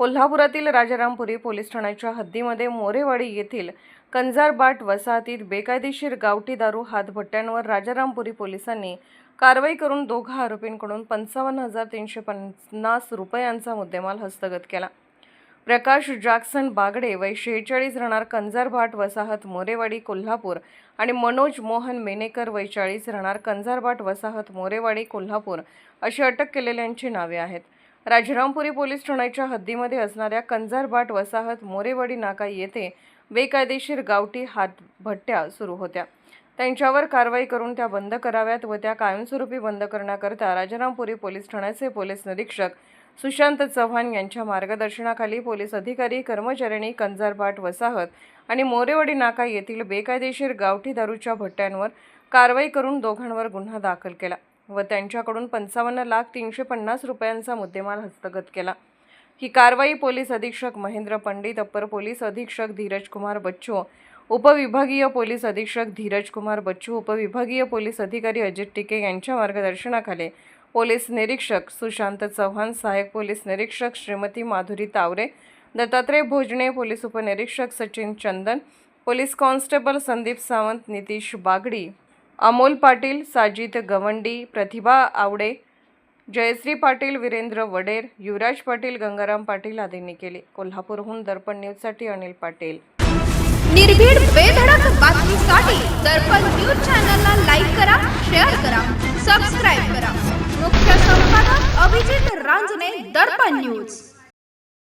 कोल्हापुरातील राजारामपुरी पोलीस ठाण्याच्या हद्दीमध्ये मोरेवाडी येथील कंजारबाट वसाहतीत बेकायदेशीर गावठी दारू हातभट्ट्यांवर राजारामपुरी पोलिसांनी कारवाई करून दोघा आरोपींकडून पंचावन्न हजार तीनशे पन्नास रुपयांचा मुद्देमाल हस्तगत केला. प्रकाश जॅक्सन बागडे वय शेहेचाळीस राहणार कंजारभाट वसाहत मोरेवाडी कोल्हापूर आणि मनोज मोहन मेनेकर वय चाळीस राहणार कंजारभाट वसाहत मोरेवाडी कोल्हापूर अशी अटक केलेल्यांची नावे आहेत. राजरामपुरी पोलीस ठाण्याच्या हद्दीमध्ये असणाऱ्या कंजारबाट वसाहत मोरेवाडी नाका येथे बेकायदेशीर गावठी हातभट्ट्या सुरू होत्या. त्यांच्यावर कारवाई करून त्या बंद कराव्यात व त्या कायमस्वरूपी बंद करण्याकरता राजारामपुरी पोलीस ठाण्याचे पोलीस निरीक्षक सुशांत चव्हाण यांच्या मार्गदर्शनाखाली पोलीस अधिकारी कर्मचाऱ्यांनी कंजारबाट वसाहत आणि मोरेवाडी नाका येथील बेकायदेशीर गावठी दारूच्या भट्ट्यांवर कारवाई करून दोघांवर गुन्हा दाखल केला. व त्यांच्याकडून पंचावन्न लाख तीनशे पन्नास रुपयांचा मुद्देमाल हस्तगत केला. ही कारवाई पोलीस अधीक्षक महेंद्र पंडित अप्पर पोलीस अधीक्षक धीरज कुमार बच्चू उपविभागीय पोलीस अधीक्षक धीरज कुमार बच्चू उपविभागीय पोलीस अधिकारी अजित टिके यांच्या मार्गदर्शनाखाली पोलीस निरीक्षक सुशांत चव्हाण सहाय्यक पोलीस निरीक्षक श्रीमती माधुरी तावरे दत्तात्रय भोजने पोलीस उपनिरीक्षक सचिन चंदन पोलीस कॉन्स्टेबल संदीप सावंत नितीश बागडी अमोल पाटील साजिद गवंडी प्रतिभा आवडे जयश्री पाटील वीरेंद्र वडेर युवराज पाटील गंगाराम पाटील आदींनी केले. कोल्हापूरहून दर्पण न्यूजसाठी अनिल पाटील. निर्भीड बेधडक बातमीसाठी दर्पण न्यूज चॅनलला लाईक करा शेअर करा सबस्क्राईब करा. मुख्य संपादक अभिजित रांजणे दर्पण न्यूज.